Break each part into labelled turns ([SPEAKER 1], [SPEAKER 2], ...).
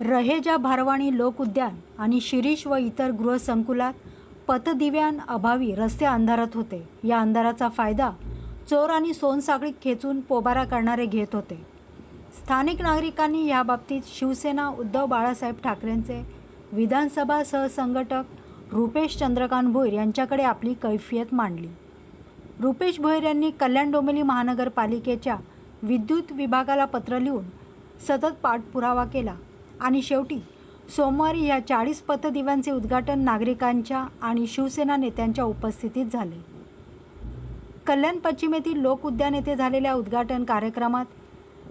[SPEAKER 1] रहेजा भारवाणी लोक उद्यान आणि शिरीष व इतर गृहसंकुलात पतदिव्यांअभावी रस्ते अंधारात होते. या अंधाराचा फायदा चोर आणि सोनसाखळी खेचून पोबारा करणारे घेत होते. स्थानिक नागरिकांनी याबाबतीत शिवसेना उद्धव बाळासाहेब ठाकरेंचे विधानसभा सहसंघटक रुपेश चंद्रकांत भोईर यांच्याकडे आपली कैफियत मांडली. रुपेश भोईर यांनी कल्याण डोंबिवली महानगरपालिकेच्या विद्युत विभागाला पत्र लिहून सतत पाठपुरावा केला. आणि शेवटी सोमवारी या चाळीस पतदिव्यांचे उद्घाटन नागरिकांच्या आणि शिवसेना नेत्यांच्या उपस्थितीत झाले. कल्याण पश्चिमेतील लोक उद्यान येथे झालेल्या उद्घाटन कार्यक्रमात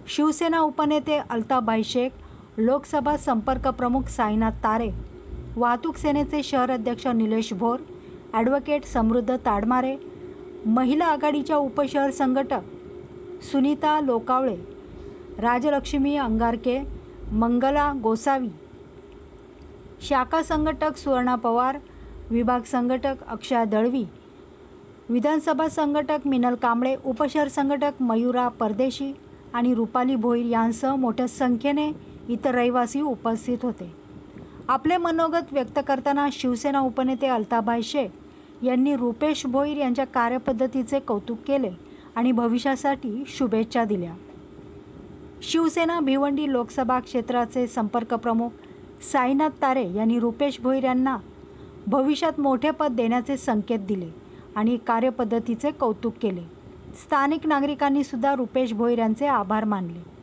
[SPEAKER 1] शिवसेना उपनेते अल्ताफभाई शेख लोकसभा संपर्क प्रमुख साईनाथ तारे वाहतूक सेनेचे शहर अध्यक्ष निलेश भोर ॲडव्होकेट समृद्ध ताडमारे महिला आघाडीच्या उपशहर संघटक सुनीता लोकावळे राजलक्ष्मी अंगारके मंगला गोसावी. शाखा संघटक सुवर्णा पवार विभाग संघटक अक्षय दळवी विधानसभा संघटक मिनल कांबळे उपशहर संघटक मयुरा परदेशी आणि रुपाली भोईर यांसह मोठ्या संख्येने इतर रहिवासी उपस्थित होते. आपले मनोगत व्यक्त करताना शिवसेना उपनेते अल्ताभाई शेख यांनी रुपेश भोईर यांच्या कार्यपद्धतीचे कौतुक केले आणि भविष्यासाठी शुभेच्छा दिल्या. शिवसेना भिवंडी लोकसभा क्षेत्राचे संपर्क प्रमुख साईनाथ तारे यांनी रुपेश भोईर यांना भविष्यात मोठे पद देण्याचे संकेत दिले आणि कार्यपद्धतीचे कौतुक केले. स्थानिक नागरिकांनी सुद्धा रुपेश भोईर यांचे आभार मानले.